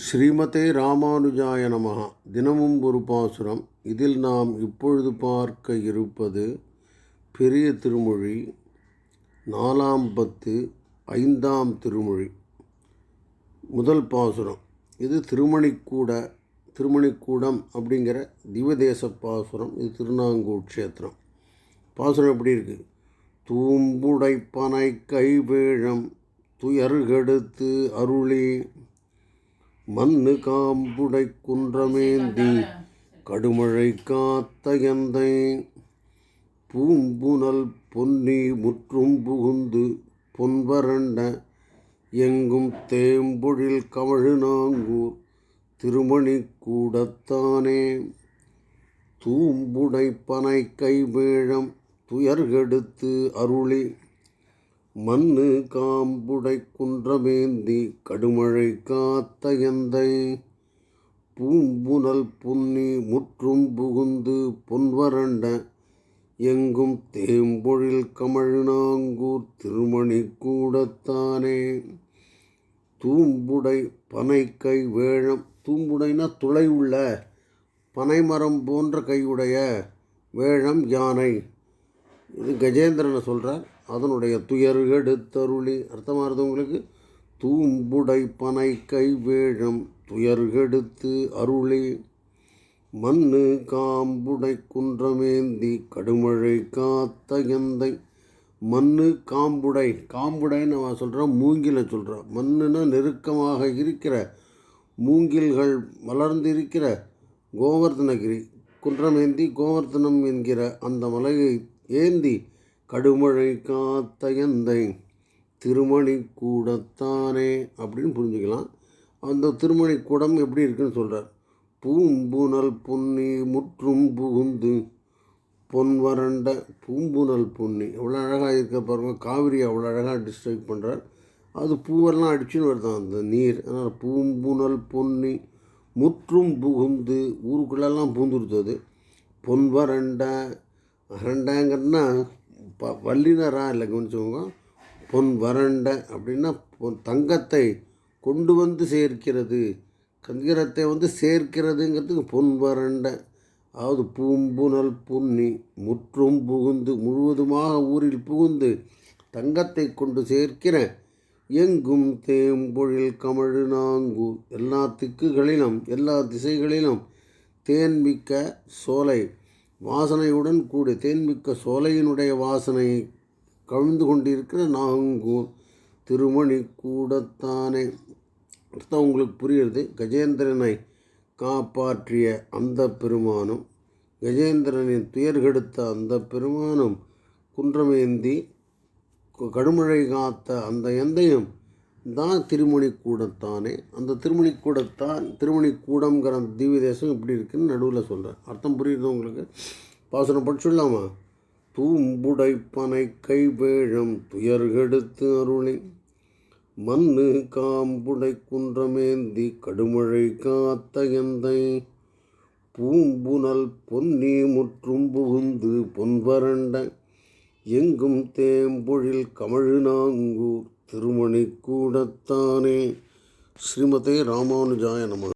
ஸ்ரீமதே ராமானுஜாய நமகா தினமும் ஒரு பாசுரம். இதில் நாம் இப்பொழுது பார்க்க இருப்பது பெரிய திருமொழி நாலாம் பத்து ஐந்தாம் திருமொழி. முதல் பாசுரம். இது திருமணிக்கூட திருமணிக்கூடம் அப்படிங்கிற திவதேச பாசுரம். இது திருநாங்கூர் க்ஷேத்திரம். பாசுரம் எப்படி இருக்குது தூம்புடைப்பனை கைவேழம் துயர்கெடுத்து அருளி மண்ணு காம்புடை குன்றமேந்தி கடுமழை காத்தயந்தை பூம்புனல் பொன்னி முற்றும் புகுந்து பொன்வரண்ட எங்கும் தேம்பொழில் கமழு நாங்கூர் திருமணி கூடத்தானே. தூம்புடை பனை கைவேழம் துயர்கெடுத்து அருளி மண்ணு காம்புடை குன்றமேந்தி கடுமழை காத்த எந்தை. பூம்புனல் புன்னி முற்றும் புகுந்து பொன்வரண்ட எங்கும் தேம்பொழில் கமழ்நாங்கூர் திருமணி கூடத்தானே. தூம்புடை பனை கை வேழம் தூம்புடைனா துளை உள்ள பனைமரம் போன்ற கையுடைய வேழம் யானை. இது கஜேந்திரனை சொல்கிறார் அதனுடைய துயர்கெடுத்தருளி இருந்தது உங்களுக்கு? தூம்புடை பனை கைவேழம் துயர்கெடுத்து அருளி. மண்ணு காம்புடை குன்றமேந்தி கடுமழை காத்த எந்தை. மண்ணு காம்புடை. காம்புடைன்னு அவன் சொல்கிறேன் மூங்கிலை சொல்கிறான் மண்ணுனா நெருக்கமாக இருக்கிற மூங்கில்கள் வளர்ந்து இருக்கிற கோவர்தனகிரி. குன்றமேந்தி கோவர்த்தனம் என்கிற அந்த மலையை ஏந்தி கடுமழை காத்த எந்தை திருமணி கூடத்தானே அப்படின்னு புரிஞ்சுக்கலாம். அந்த திருமணி கூடம் எப்படி இருக்குன்னு சொல்கிறார் பூம்புனல் பொன்னி முற்றும் புகுந்து பொன் வறண்ட பூம்புனல் பொன்னி. எவ்வளோ அழகாக இருக்க பாருங்கள் காவிரி அவ்வளோ அழகாக டிஸ்ட்ரைக் பண்ணுறார் அது பூவெல்லாம் அடிச்சுன்னு வருதான். அந்த நீர். அதனால் பூம்புனல் பொன்னி முற்றும் புகுந்து ஊருக்குள்ளெல்லாம் பூந்துருத்தது பொன் வறண்ட அரண்டாங்கன்னா ப வல்லினரா இல்லை கவனிச்சவங்க பொன் வறண்ட அப்படின்னா பொன் தங்கத்தை கொண்டு வந்து சேர்க்கிறது. கந்திரத்தை வந்து சேர்க்கிறதுங்கிறதுக்கு பொன் வறண்ட. அதாவது பூம்புனல் புன்னி முற்றும் புகுந்து முழுவதுமாக ஊரில் புகுந்து தங்கத்தை கொண்டு சேர்க்கிற எங்கும் தேம்பொழில் கமழு நாங்கு எல்லா திக்குகளிலும் எல்லா திசைகளிலும் தேன்மிக்க சோலை வாசனையுடன் கூடிய தேன்மிக்க சோலையினுடைய வாசனை கவிழ்ந்து கொண்டிருக்கிற நாங்கும் திருமணி கூடத்தானே. அர்த்தம் உங்களுக்கு புரியுறது கஜேந்திரனை காப்பாற்றிய அந்த பெருமானும் கஜேந்திரனின் துயர்கெடுத்த அந்த பெருமானும் குன்றமேந்தி கடுமழை காத்த அந்த எந்தையும் தான் திருமணி கூடத்தானே அந்த திருமணி கூடத்தான் திருமணி கூடங்கிற அந்த தீவி தேசம் இப்படி இருக்குன்னு நடுவில் சொல்கிறேன் அர்த்தம் புரியுது உங்களுக்கு? பாசனம் படிச்சுடலாமா தூம்புடைப்பனை தூம்புடை பனை கைவேழம் துயர்கெடுத்து அருணி மண்ணு காம்புடை குன்றமேந்தி கடுமழை காத்த எந்தை பூம்புனல் பொன்னி முற்றும் புகுந்து பொன்வரண்ட எங்கும் தேம்பொழில் கமழு நாங்கூர் திருமணி கூடத்தானே ஸ்ரீமதே ராமானுஜாய நம.